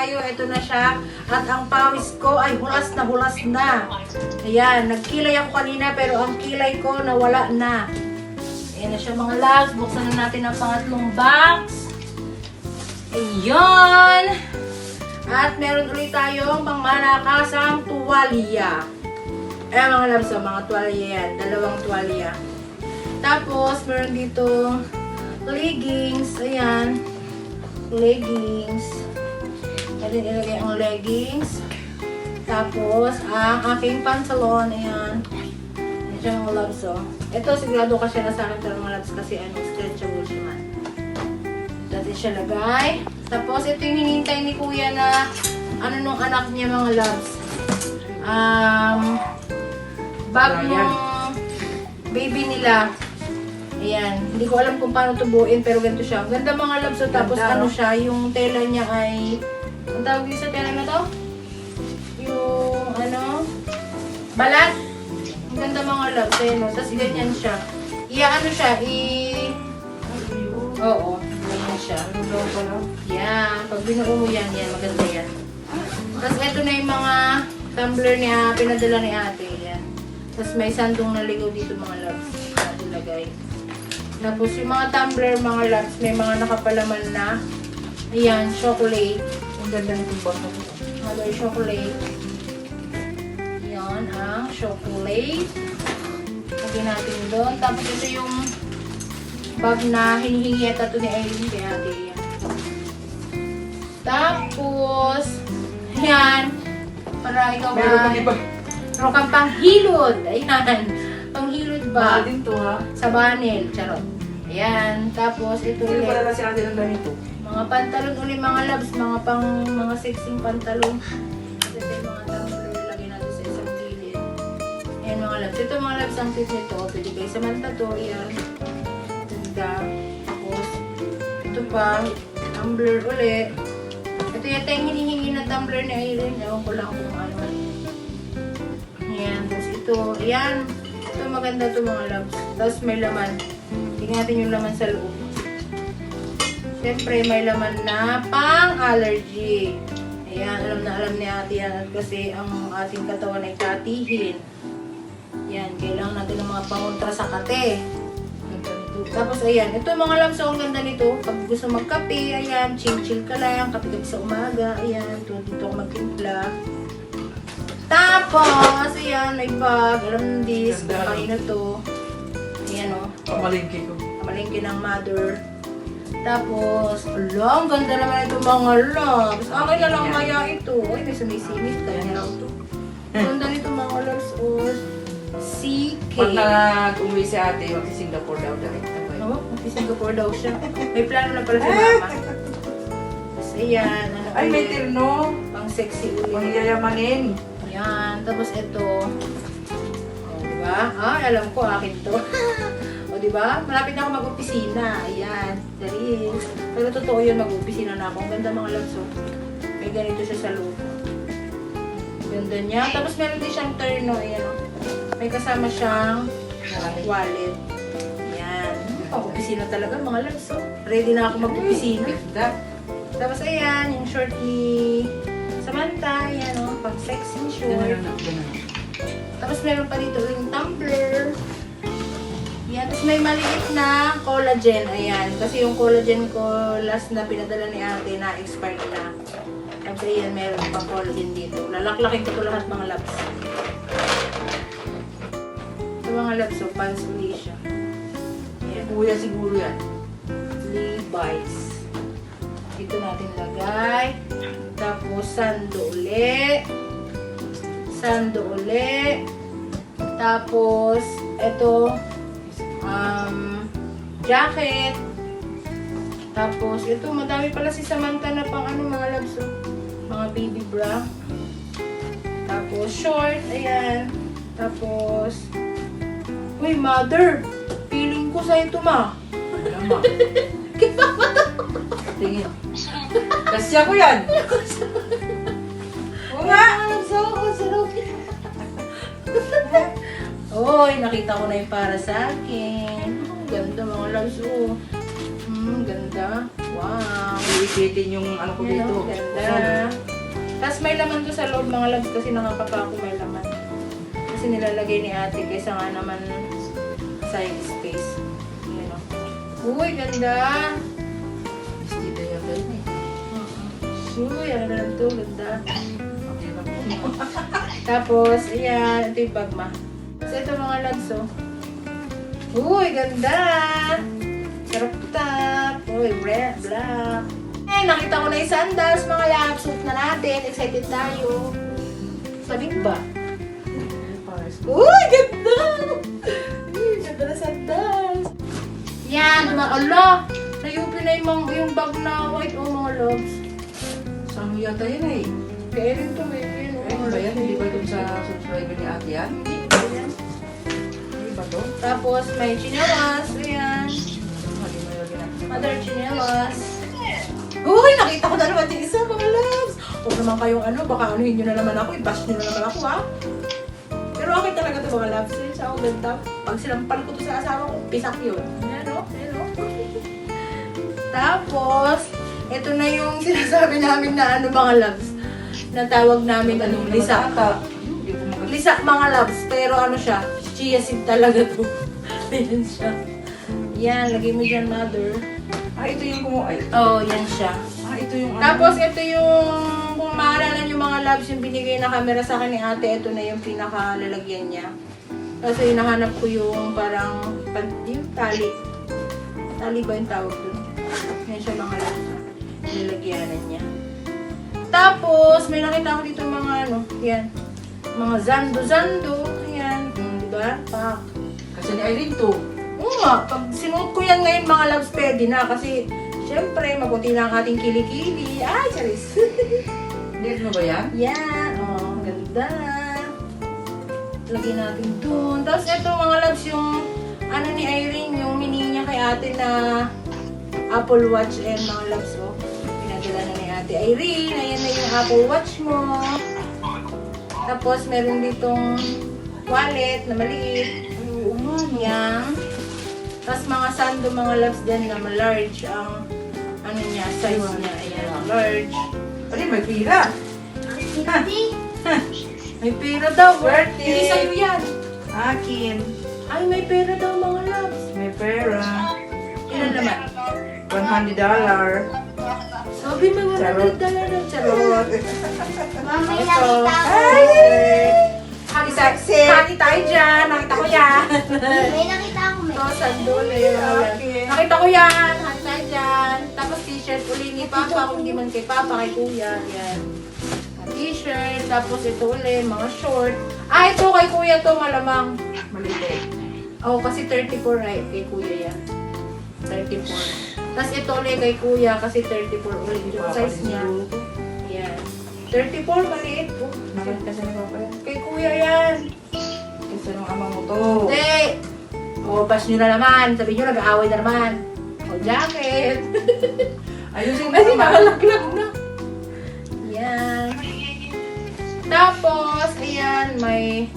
tayo. Ito na siya. At ang pawis ko ay hulas na hulas na. Ayan, nagkilay ako kanina pero ang kilay ko nawala na. Ayan na siya mga loves. Buksan na natin ang pangatlong box. Ayan. At meron ulit tayong pang malakasang tuwalya. Ayan mga loves, oh, mga tuwalya yan. Dalawang tuwalya. Tapos, meron dito leggings. Ayan. Leggings. Pwede ilagay ang leggings. Tapos, ang aking pantalon. Ayan. Ayan siya mga loves, oh. Ito, sigurado ka siya na sa akin pero mga loves kasi ano, stretchable siya man. Dati siya lagay. Tapos, ito yung hinintay ni kuya na ano nung anak niya mga loves. Um, bag nung baby nila. Ayan. Hindi ko alam kung paano tubuin pero ganito siya. Ganda mga loves. So, tapos Ganda, ano no? siya, yung tela niya ay, ang tawag din sa tela na to? Yung ano, balat. Ang ganda mga loves. Ayan, no? Tapos ganyan siya. Iya ano siya, i... Oo, ganyan siya. Yan, pag binuo mo yan, yan, maganda yan. Tapos ito na yung mga tumbler niya, pinadala ni ate. Yan. Tapos may sandong naligaw dito mga loves. Natin lagay. Tapos yung mga tumbler, mga loves, may mga nakapalaman na. Ayan, chocolate. Ganda nitong box na to. Mother chocolate. Yan, ang chocolate. Lagyan natin doon. Tapos ito yung bag na hinihingi yata ito ni Aileen kay ate. Yan. Tapos, yan. Para ikaw Meron pa ay- di ba? Meron kang panghilod. Ayan. Panghilod Mahal ba? din to ha. Sa banel. Charot. Ayan. Tapos, ito ulit. pala na si ate ng ganito. Mga pantalon uli mga loves, mga pang mga sexing pantalon. At ito yung mga tumbler, lagay natin sa isang gilid. Mga loves. Ito loves ang tip nito. Pwede kayo sa manta to. Ayan. Ganda. Tapos, ito pa. Tumbler uli. Ito yata yung hinihingi na tumbler ni Aileen. Ewan ko lang kung ano. Ayan. Tapos ito. Ayan. Ito maganda to mga loves. Tapos may laman. Tingnan natin yung laman sa loob. Siyempre, may laman na pang-allergy. Ayan, alam na alam ni ate yan. Kasi ang ating katawan ay katihin. Yan, kailangan natin ng mga pangontra sa kate. Tapos, ayan, ito mga lamso, ang ganda nito. Pag gusto magkape, ayan, chill-chill ka lang, kape sa umaga, ayan, ito, dito ako magtimpla. Tapos, ayan, may bag, alam this, kung kanino to. Ayan, oh Pamalingki ko. kamalingki ng mother. Tapos, ala, ang ganda naman ito mga loves. Akin na lang kaya ito. Uy, may sumisimit. Kaya na lang ito. Ang ganda nito mga loves. O, CK. Pag nag-uwi si ate, magsi-Singapore daw dahil. Oo, oh, Singapore daw siya. May plano na pala si mama. Tapos, ayan. Ano Ay, may tirno. Pang sexy ulit. Pang yayamanin. Yan. Tapos ito. O, diba? Ah, alam ko, akin to. o, diba? Malapit na ako mag-opisina. Ayan. Dali. Pero totoo yun, mag-opisina na ako. Ang ganda mga loves, oh. May ganito siya sa loob. Ganda niya. Tapos meron din siyang terno. Ayan, oh. May kasama siyang wallet. Ayan. Pag-opisina talaga, mga loves, oh. Ready na ako mag-opisina. Tapos ayan, yung short ni Samantha, ayan o, pang sexy Ganda short. Tapos meron pa dito yung tumbler. Yan, tapos may maliit na collagen, ayan. Kasi yung collagen ko last na pinadala ni ate na expired na. Tapos ayan, meron pa collagen dito. Lalaklakin ko to lahat mga labs. Ito mga labs, so pants uli siya. Ayan. Kuya siguro yan. Levi's. Dito natin lagay. Tapos, sando uli. Sando uli. Tapos, ito, um, jacket. Tapos, ito, madami pala si Samantha na pang ano, mga loves, oh. Mga baby bra. Tapos, short, ayan. Tapos, Uy, mother! Feeling ko sa'yo ito, ma. Lama. Tingin. Kasi ako yan. Oo nga. Oy, nakita ko na yung para sa akin. Ganda. Oh. Hmm, ganda. Wow. iikitin yung ano ko dito. Oh, ganda. Tapos may laman to sa loob mga loves kasi nakakapako may laman. Kasi nilalagay ni ate kaysa nga naman side space. Ayan o. Uy, ganda! Dito yata yun eh. Uy, ano na lang to, ganda. Okay. Tapos, ayan, ito yung bag ma. Ito mga loves oh. Uy, ganda! Sarap tap! Uy, red, black. Eh, nakita ko na yung sandals, mga loves. Suot na natin. Excited tayo. Sabing ba? Uy, ganda! Uy, ganda na sandals. Yan, mga ala. Nayupi na yung, yung bag na white o mga loves. Saan yata yun eh? Kaya rin to, eh. Yun, Ay, oh, ba yan? Hindi ba dun sa subscriber ni ate yan? Hindi to? Tapos may chinelas, ayan. Mother chinelas. Uy, nakita ko na naman yung isa, mga loves. Huwag naman kayong ano, baka anuhin nyo na naman ako, i-bash nyo na naman ako, ha? Pero okay talaga to mga loves. Yun sa akong ganda. Pag sinampal ko to sa asawa ko, pisak yun. Ayan, o. Ayan, o. Tapos, ito na yung sinasabi namin na ano mga loves. Na tawag namin ano, lisa. Lisa mga loves, pero ano siya, chia seed talaga to. Ayan siya. Yan, lagay mo dyan, mother. Ah, ito yung kumu... Ay, Oh, yan siya. ah, ito yung ano. Tapos ito yung, kung maalala nyo mga loves, yung binigay na camera sa akin ni ate, ito na yung pinakalalagyan niya. Kasi hinahanap ko yung parang, yung tali. Tali ba yung tawag dun? Yan siya mga loves. Nilagyanan niya. Tapos, may nakita ko dito mga ano, yan. Mga zando-zando. Ba? Pak. Kasi ni Irene to. Oo nga, pag sinuot ko yan ngayon mga loves, pwede na. Kasi, syempre, mabuti na ang ating kilikili. Ay, charis. Hindi mo ba yan? yan. Oh, ganda. Lagyan natin dun. Tapos, ito mga loves, yung ano ni Irene, yung hiningi niya kay ate na Apple Watch and mga loves, oh. Pinadala na ni ate Irene. Ayan na yung Apple Watch mo. Tapos, meron ditong wallet na maliit. Yan. Tapos mga sando, mga loves din na large ang ano niya, size niya. Ayan, large. Ay, may pira. May pera daw. Birthday. Hindi sa'yo yan. Akin. Ay, may pera daw mga loves. May pera. Ilan naman? $100 dollar. Sabi may Charot. 100 dollar na charot. Ito. nakita ko. Ay! Sexy. Hagi tayo dyan. Nakita ko yan. May nakita ko, may. Ito, sandol. Ayan. Nakita ko yan. Hagi tayo dyan. Tapos t-shirt uli ni Papa. Kung di man kay Papa, kay Kuya. Yan. T-shirt. Tapos ito uli, mga short. Ah, ito kay Kuya to malamang. Maliit. Oo, kasi 34 ay kay Kuya yan. 34. Tapos ito ulit kay Kuya kasi 34 ulit yung size niya. Yan. 34, maliit po. Nakita kasi ni Papa yan. Kay Kuya yan. Kasi nung ama mo to. Hindi! O, nyo na naman. Sabi nyo, nag-aaway na naman. O, jacket. Ayusin mo Kasi nakalaglag na. Yan. Tapos, ayan, may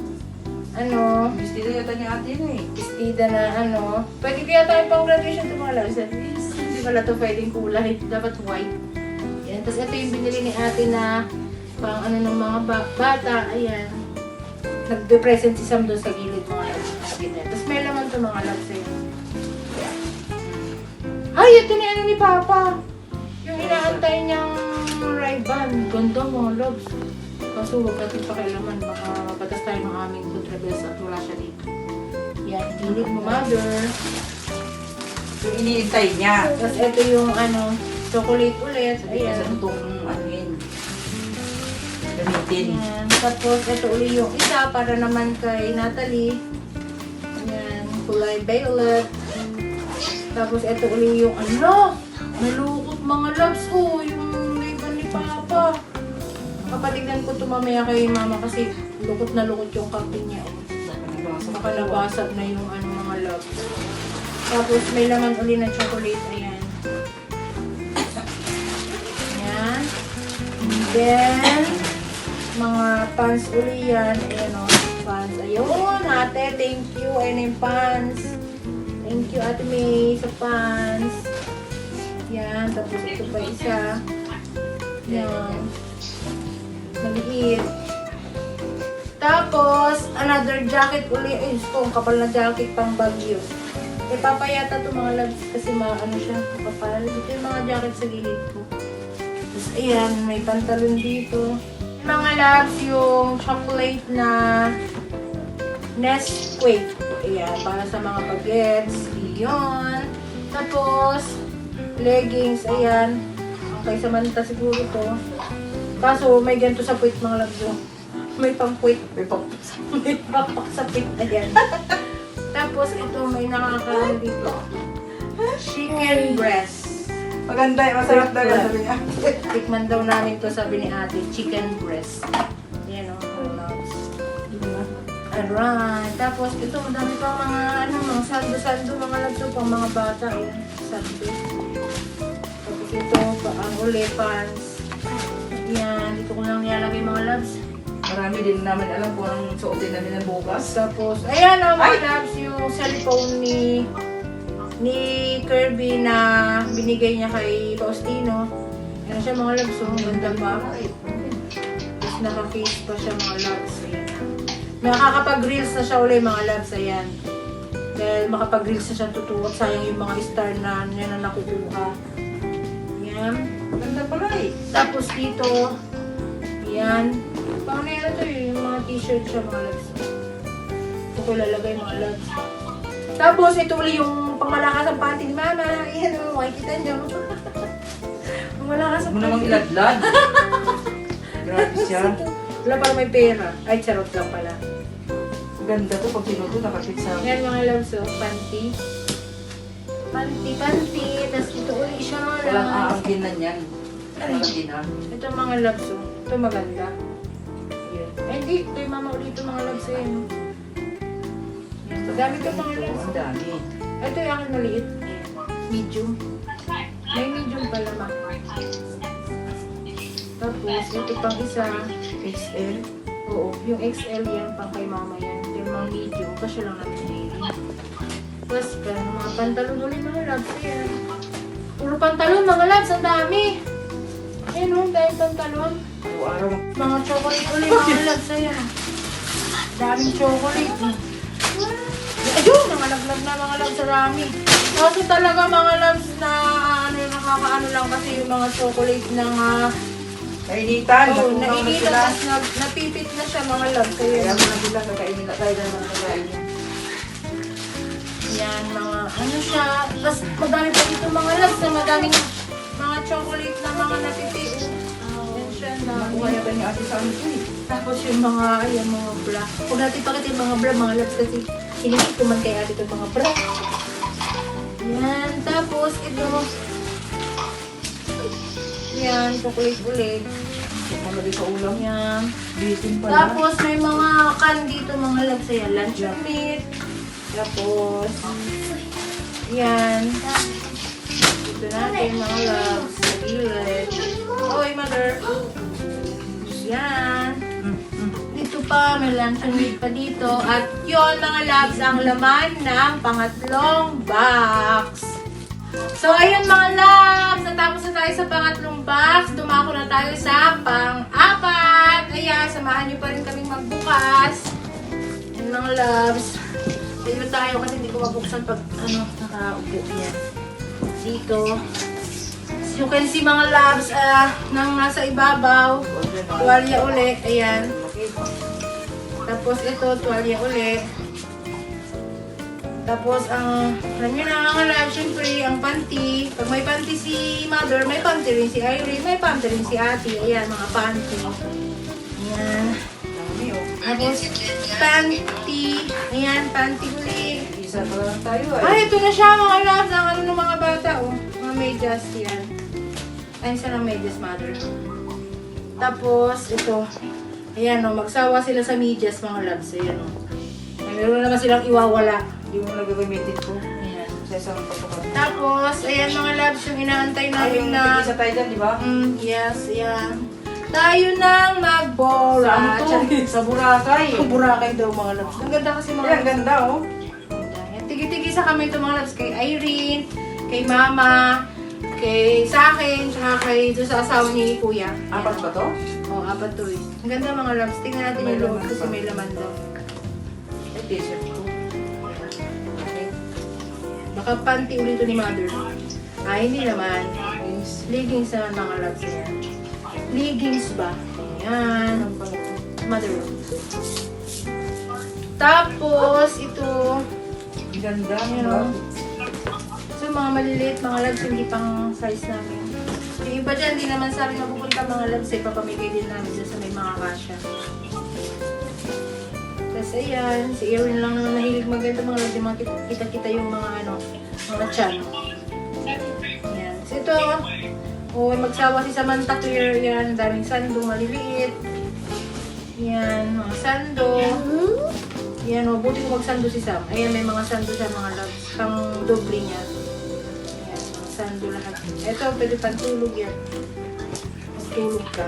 ano, Vestido yata ni ate yun eh. istida na ano. Pwede kaya tayo pang graduation to mga loves. At least, hindi pala to pwedeng kulay. Dapat white. Yan. Tapos ito yung binili ni ate na pang ano ng mga ba- bata. Ayan. Nagbe-present si Sam doon sa gilid mga gilid. Tapos may laman to mga loves. Eh. Ay, ito na ano ni Papa. Yung inaantay niyang Ray-Ban. Ganda mga loves. Kaso huwag natin pakialaman. Baka mapatas tayo ng aming food rebels at wala siya dito. Yan, gilid mo mother. Yung iniintay niya. Tapos ito yung ano, chocolate ulit. Ka sa Ayan. Gamitin. Ayan. Tapos ito uli yung isa para naman kay Natalie. Ayan, kulay violet. Tapos ito uli yung ano, nalukot mga loves ko. Yung ribbon ni Papa. Papatignan ko to mamaya kay Mama kasi lukot na lukot yung kapin niya. Baka nabasag na yung ano mga loves. Tapos may laman uli na chocolate. Ayan. Ayan. Then, mga pants uli yan. Ayan o, pants. Ayun, ate, thank you. Ayan yung pants. Thank you, ate May, sa pants. Yan, tapos ito pa isa. Yan. Maliit. Tapos, another jacket uli. Ay, gusto, kapal na jacket pang bagyo. Eh, papayata to mga loves kasi ma, ano siya, kapal. Ito yung mga jacket sa gilid ko. Tapos, ayan, may pantalon dito. Mga loves, yung chocolate na Nesquik. Ayan, para sa mga bagets. Yun. Tapos, leggings. Ayan. Ang kay Samantha siguro to. Kaso, may ganito sa puwit mga loves. oh. May pang-puwit. May pang... May papak sa puwit. Ayan. Tapos, ito may nakakaano dito. Chicken breast. Maganda, eh, masarap daw Yeah. sabi niya. Tikman daw namin to sabi ni ate. Chicken breast. Yan o. Oh, loves. Alright. Tapos ito, madami pang mga ano, mga sando-sando, mga lagto pang mga bata. Ayan, sando. Tapos ito, pa, ang uli, pants. Yan, dito ko lang nilalagay mga loves. Marami din naman alam kung anong suotin namin ng bukas. Tapos, ayan o mga Ay! loves, yung cellphone ni ni Kirby na binigay niya kay Faustino. Yan siya mga loves, oh, ang ganda pa. Tapos naka-face pa siya mga loves. Ayan. Makakapag-reels na siya ulit mga loves. Ayan. Dahil makapag-reels na siya tutuwat. Sayang yung mga star na niya na nakukuha. Ayan. Maganda pala eh. Tapos dito, yan. Paano yan ito eh, yung mga t-shirt siya mga loves. Ito ko ilalagay mga loves. Tapos ito ulit yung pangmalakas ang panty ni Mama. Ayan o, makikita niyo. pangmalakas ang Huwag mo namang iladlad. Grabe siya. Wala pala may pera. Ay, charot lang pala. Ganda to pag sinuto nakakit sa Yan mga loves, oh, panty. Panty, panty. Tapos ito ulit siya Walang loves. aangkin na niyan. Walang gina. Ito mga loves, oh. Ito maganda. Yun. Ay, hindi. Ito yung mama ulit ito mga loves, eh. No? Dami ko mga loves. Ang dami. Ito yung akin maliit. Medium. May medium pala, ma. Tapos, ito pang isa. XL. Oo, yung XL yan, pang kay mama yan. Yung mga medium, kasi lang namin daily. Tapos, pero mga pantalon ulit mga loves, ayan. Puro pantalon, mga loves, ang dami. Ayan, oh, dahil pantalon. Mga chocolate ulit, mga loves, ayan. Daming chocolate. Eh. Ayun, mga laglag na mga loves, rami. Kasi talaga mga loves na ano, nakakaano lang kasi yung mga chocolate ng uh, Kainitan. oh, natunaw na nainita, sila. tapos nag, napipit na siya mga loves. Kaya Kaya, mga bilang kakainin na tayo niya. yan, mga ano siya. Tapos madami pa dito mga loves na madaming mga chocolate na mga napipit. Yan siya, dami. Nakuha niya ba ni ate sa eh. Tapos yung mga, ayan, mga bra. Huwag natin pakita yung mga bra, mga loves, kasi hinihit ko man kay ate itong mga bra. Yan, tapos ito. Yan, chocolate ulit. Malagay sa ulam. Yan. Bitin pala. Tapos may mga kan dito, mga loves, ayan, lunch meat. Tapos, yan. Dito natin, mga loves, sa gilid. Oy, mother. Yan. Pa, may luncheon meat pa dito. At yon mga loves, ang laman ng pangatlong box. So, ayun mga loves, natapos na tayo sa pangatlong box. Dumako na tayo sa pang-apat. Ayan, samahan niyo pa rin kaming magbukas. Yan mga loves. Dito tayo kasi hindi ko mabuksan pag ano, nakaupo yan. Dito. As you can see mga loves, ah, nang nasa ibabaw. Tuwalya uli, ayan. Tapos ito, tuwalya uli. Tapos ang, alam nyo na mga love, syempre, ang panty. Pag may panty si mother, may panty rin si Irene, may panty rin si ate. Ayan, mga panty. Ayan. Oh. Tapos, panty. Ayan, panty uli. Isa pa lang tayo eh. Ay, ito na siya mga loves. Ang ano ng mga bata, oh. Mga medyas yan. Ay, isa ng medyas, mother. Tapos, ito. Ayan, oh. Magsawa sila sa medyas, mga loves. Ayan. Ay, meron naman silang iwawala. Hindi mo nagagamitin ko. Ayan. Sa isang pasukan. Tapos, ayan mga loves, yung inaantay Ay, namin yung na... isa tayo dyan, di ba? Mm, yes, ayan. Tayo nang Sa magbora. ano to? Sa Boracay. Ang Boracay daw mga loves. Ang ganda kasi mga Ay, ang ganda oh. Tigi-tigi sa kami ito mga loves kay Irene, kay Mama, Kay, sa akin, tsaka kay, doon sa asawa ni Kuya. Apat ba to? Oo, apat to eh. Ang ganda mga loves. Tingnan natin May yung loob laman kasi pa. may laman daw. Eh, t-shirt ko. Okay. Baka panty ulit to ni Mother. Ah, hindi naman. Leggings naman mga loves yan. Leggings ba? Ayan. Mother. Tapos, ito, Ang ganda. Ayan. So, mga maliliit, mga loves, hindi pang size namin. Yung iba dyan, hindi naman sa amin mapupunta mga loves, eh, papamigay din namin dyan sa may mga kasya. Tapos, ayan, si Erin lang naman nahilig maganda mga loves, yung mga kit- kita-kita yung mga ano, mga chan. Ayan. So, ito, oh, magsawa si Samantha Clear, yan, daming sando, maliliit. Yan, mga sando. Yan o, buti ko magsando si Sam. Ayan, may mga sando siya mga loves. Pang doble niya. Sando lahat. Ito, pwede pantulog yan. Magtulog ka.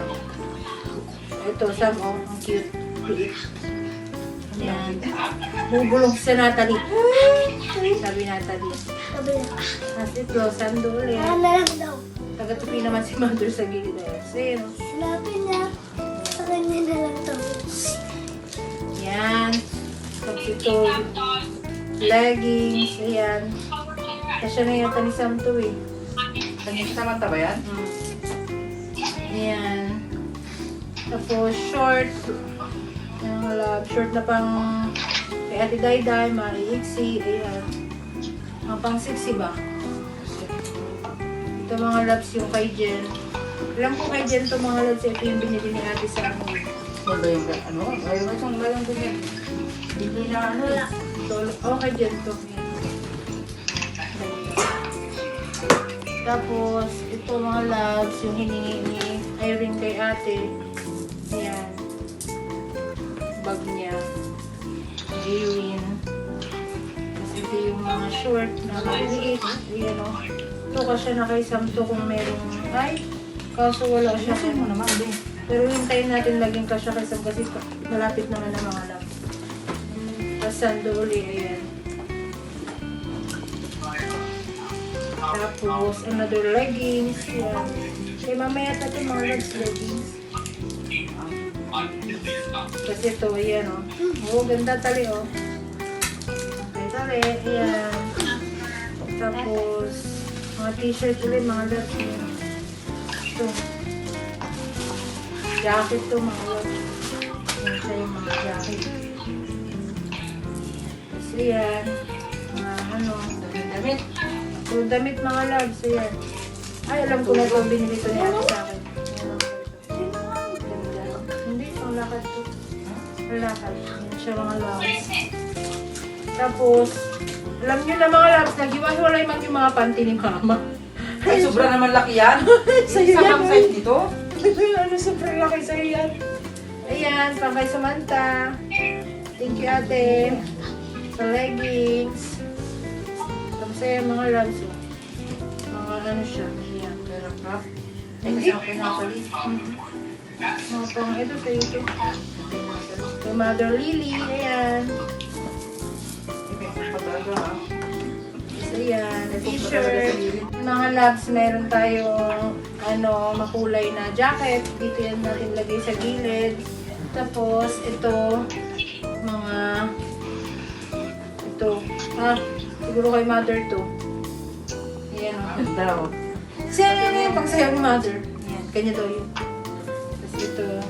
Ito, Sam, oh, ang cute. Liit. Ayan. Bubulong si Natalie. Sabi Natalie. Sabi na. Ito, sando ulit. Ano na lang daw. Taga-tupi naman si Mother sa gilid. Zero. Sinabi niya. Sa kanya na lang daw. Yan. Tapos ito, leggings, ayan. Kasya na yata ni Sam to eh. Kanya Samantha ba yan? Mm. Ayan. Tapos short. Ayan, wala. Short na pang kay Ate Dayday, maiiksi, ayan. Mga pang sexy ba? Ito mga loves yung kay Jen. Alam ko kay Jen to mga loves, ito yung binili ni Ate sa ano. Ano ba yung ano? Ayaw isang ba yung ganyan? Hindi na ano. Dol- Oh, kay Jen to. Tapos, ito mga loves, yung hiningi ni Irene kay ate. Ayan. Bag niya. Irene. Tapos ito yung mga short na maliliit. Ayan o. Ito kasi na kay Sam to kung merong, ay, kaso wala siya. Kasi mo naman, din. Pero hintayin natin laging kasya kay Sam kasi ka- malapit naman na mga loves. Tapos sando uli, ayan. Tapos, another leggings. Yan. Kaya mamaya tayo mga legs leggings. Kasi ito, ayan o. Oh. ganda tali o. Oh. Okay, tali. Ayan. Tapos, mga t-shirt ulit, mga legs. Ito. Jacket to, mga legs. Ayan yung mga jacket. Tapos, ayan. Mga ano, damit. So, damit mga loves, ayan. Ay, alam ko na ito, binili ko ni ate sa akin. Hindi, pang lakad to. Pang lakad. Ayan siya mga loves. Tapos, alam nyo na mga loves, nag-iwan-walay man yung mga panty ni mama. Ay, sobra naman laki yan. Sa'yo yan, eh. size dito. ano, sobrang laki sa'yo yan. Ayan, pang kay Samantha. Thank you, ate. Sa leggings. Ayan, mga loves. oh. Mga ano siya. Ayan. Pero crap. Ay, kasi ako pinapali. Mga pang ito sa'yo ito. Kay Mother Lily. Ayan. Ipin pa talaga ha. Tapos ayan, na t-shirt. Mga loves, meron tayong ano, makulay na jacket. Dito yan natin lagay sa gilid. Tapos, ito, mga, ito, ah, siguro kay mother to. Ayan o. Oh. Kasi ano yung pagsayaw ni mother. Ayan, kanya daw yun. Tapos ito, ah,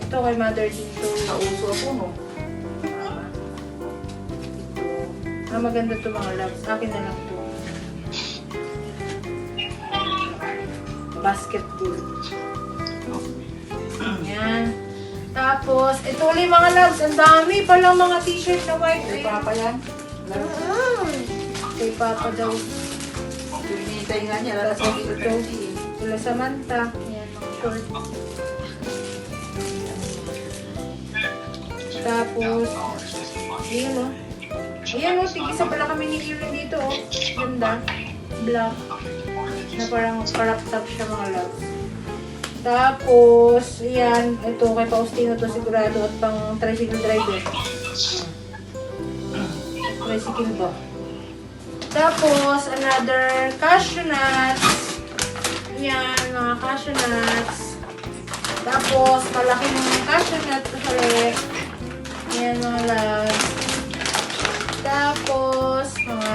ito kay mother dito. Nauso ako no. Ah, ito. Ah, maganda to mga loves. Akin na lang to. Basketball. Yan. Tapos, ito ulit mga loves. Ang dami palang mga t-shirt na white. Ay, Ay, papa yan. Kay Papa daw. Pinitay nga niya. Lalas Tapos ako ito, dito. Tula Samantha. Yan, mga short. Tapos, ayan o. Ayan o, tig-isa pala kami ni Erin dito o. Ganda. Black. Na parang crop top siya mga loves. Tapos, ayan, ito kay Faustino to sigurado at pang tricycle driver. Tricycle ba? Tapos, another cashew nuts. Yan, mga cashew nuts. Tapos, malaking cashew nuts ulit. Yan, mga loves. Tapos, mga,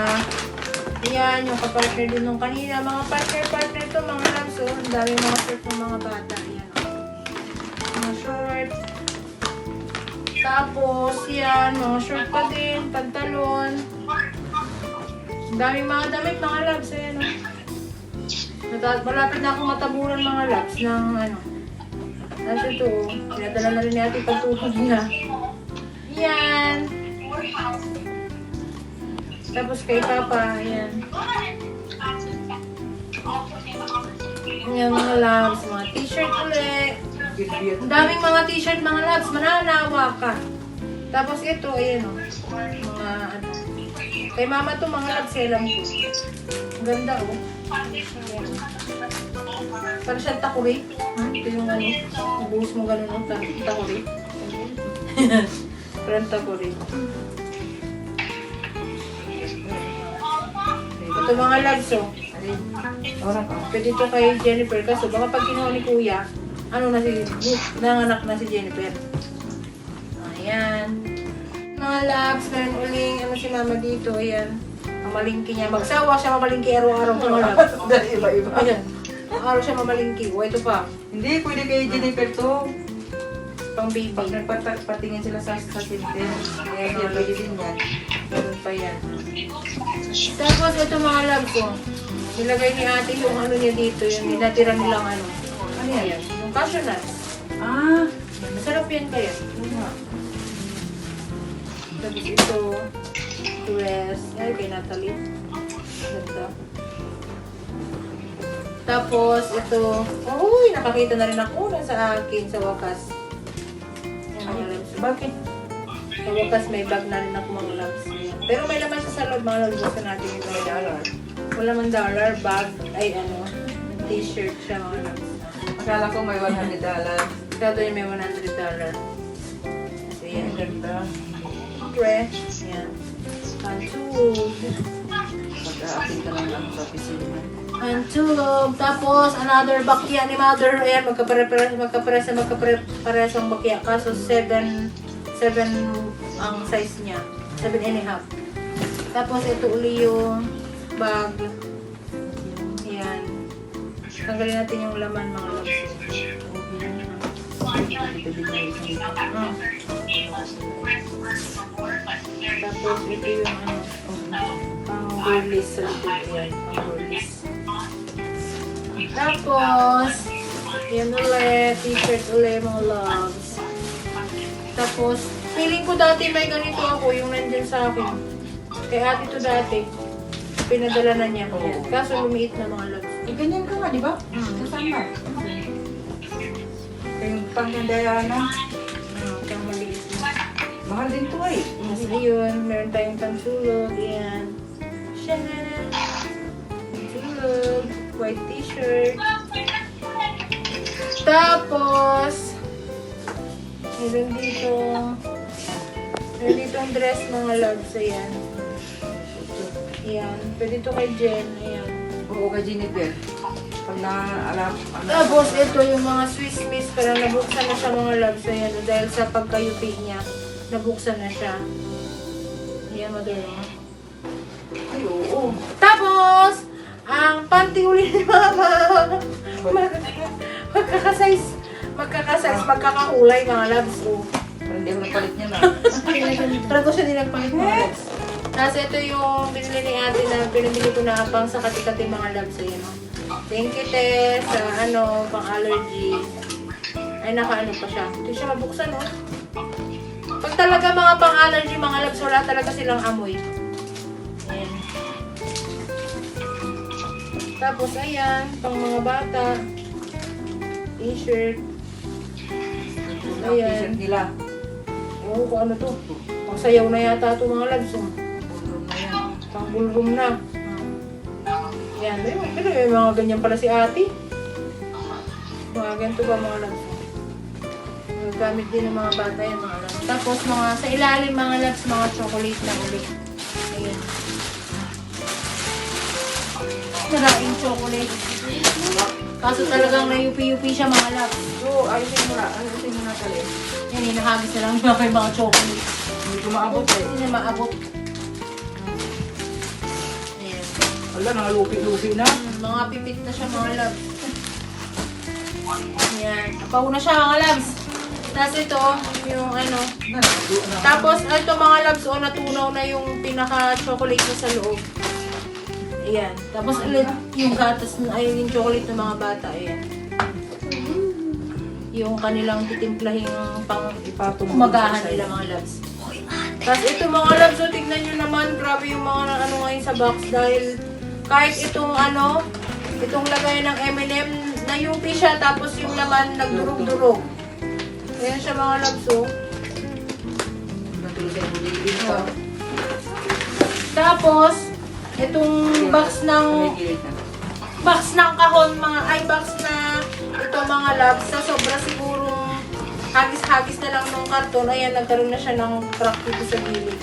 yan, yung kapartner din nung kanina. Mga partner-partner to, mga loves. Oh. Ang dami mga short ng mga bata. Yan, oh. Mga short. Tapos, yan, mga short pa din, pantalon. Ang daming mga damit, mga loves. Ayan, oh. Nata- malapit na akong mataburan mga laps ng ano. Nasa ito, oh. pinadala na rin ni ate pagtulog niya. Yan. Tapos kay Papa, yan. Yan mga labs, mga t-shirt ulit. Ang daming mga t-shirt, mga labs, mananawa ka. Tapos ito, ayan o. Kay mama to mga alam ko. Ang ganda. Oh. Parang siyang takuri. Ito yung ano, buhos mo ganun o, ta- takuri. Parang takuri. Ito mga labs o. Alin? Pwede ito kay Jennifer kaso baka pag kinuha ni Kuya, ano na si, nanganak na si Jennifer. Ayan. Mga labs, meron uling, ano si mama dito, ayan. Mamalingki niya. Magsawa siya mamalingki araw-araw mga labs. Dahil iba-iba. Ayan. Araw siya mamalingki. O, ito pa. Hindi, pwede kay Jennifer to. Pang baby. Pag nagpatingin sila sa sa center, kaya hindi pwede din yan. Meron pa yan. Tapos ito mga labs ko. Nilagay ni ate yung ano niya dito, yung ninatira nilang ano. Ano yan? Yung cashew nuts. Ah, Masarap yan kaya. Tapos ito, dress. Ay, kay Natalie. Ganda. Tapos, ito. Uy, nakakita na rin ako na sa akin sa wakas. Mga. Bakit? Sa wakas, may bag na rin ako mga loves. Ayan. Pero may laman siya sa loob, mga loves. Gusto natin ito. May dollar. Wala man dollar, bag, ay ano, t-shirt siya mga loves. Akala ko may 100 dollar. Kado yun may 100 dollar. So, yan. Ang ganda. Dress. Yan. Pantug. Mag-aating ka lang opisina. Pantulog. Tapos, another bakya ni mother. Ayan, magkapare-pares, magkapares na magkapares ang bakya. Kaso, 7, 7 ang size niya. 7 and a half. Tapos, ito uli yung bag. Ayan. Tanggalin natin yung laman, mga loves. Ah. Tapos, ito yung ano, pang burlis sa likod. Ayan, pang burlis. Tapos, yan ulit, t-shirt ulit, mga loves. Tapos, feeling ko dati may ganito ako, yung nandyan sa akin. Kay ate to dati. Pinadala na niya. Yan. Kaso lumiit na mga loves. Eh, ganyan ka nga, di ba? Mm. Kasama. Yung maliit na. Mahal din to eh. Tapos ayun, meron tayong pansulog. Yan. Shanana. Pansulog. White t-shirt. Tapos, meron dito, meron dito ang dress mga loves. Ayan. Ayan. Pwede to kay Jen. Ayan. Oo, kay Jennifer. Pag na-alam, ano, Tapos, ito yung mga Swiss Miss. Parang nabuksan na siya mga loves. Ayan. Dahil sa pagkayupi niya, nabuksan na siya. Ayan, mother. oh. ay, oo. Tapos, ang panty uli ni Mama. Mag- magkakasize. Magkakasize, magkakakulay mga loves. Oh. Hindi ako napalit niya na. Pero siya din nagpalit loves. Tapos ito yung binili ni ate na pinabili ko na pang sa kati-kati mga loves. Ayan, oh. Thank you, Tess. Sa ano, pang allergy. Ay, naka-ano pa siya. Hindi siya mabuksan, oh. Talaga mga pang-allergy, mga loves, wala talaga silang amoy. Ayan. Tapos, ayan, pang mga bata. T-shirt. Ang t-shirt nila. Oo, kung ano to. Pang sayaw na yata to mga loves. Oh. Pang ballroom na. Yan, may, pero may mga ganyan pala si ate. Mga ganito ba mga loves? Gamit din ng mga bata yan mga loves. Tapos mga sa ilalim mga loves, mga chocolate na ulit. Ayan. Maraming chocolate. Kaso talagang na-UP-UP siya mga labs. So, ayusin mo na. Ayusin mo na tali. Yan, hinahagis na lang mga kay mga chocolate. Hindi ko maabot eh. Hindi na maabot. Ayan. Wala, nangalupi-lupi na. Hmm, mga pipit na siya mga labs. Ayan. Apaw na siya mga labs. Tapos ito, yung ano. Tapos ito mga labs, oh, natunaw na yung pinaka-chocolate na sa loob. Ayan. Tapos ulit yung gatas, na- ay yung chocolate ng mga bata. Ayan. Yung kanilang titimplahing pang Ipatong umagahan nila mga labs. Tapos ito mga labs, so tignan nyo naman, grabe yung mga ano ngayon sa box dahil kahit itong ano, itong lagay ng M&M, na-UP siya tapos yung laman nagdurog-durog. Ayan siya mga labs, oh. Buligid Oh. pa. Tapos, itong box ng box ng kahon mga ay box na ito mga labs sa sobra siguro hagis-hagis na lang ng karton ayan nagkaroon na siya ng crack dito sa gilid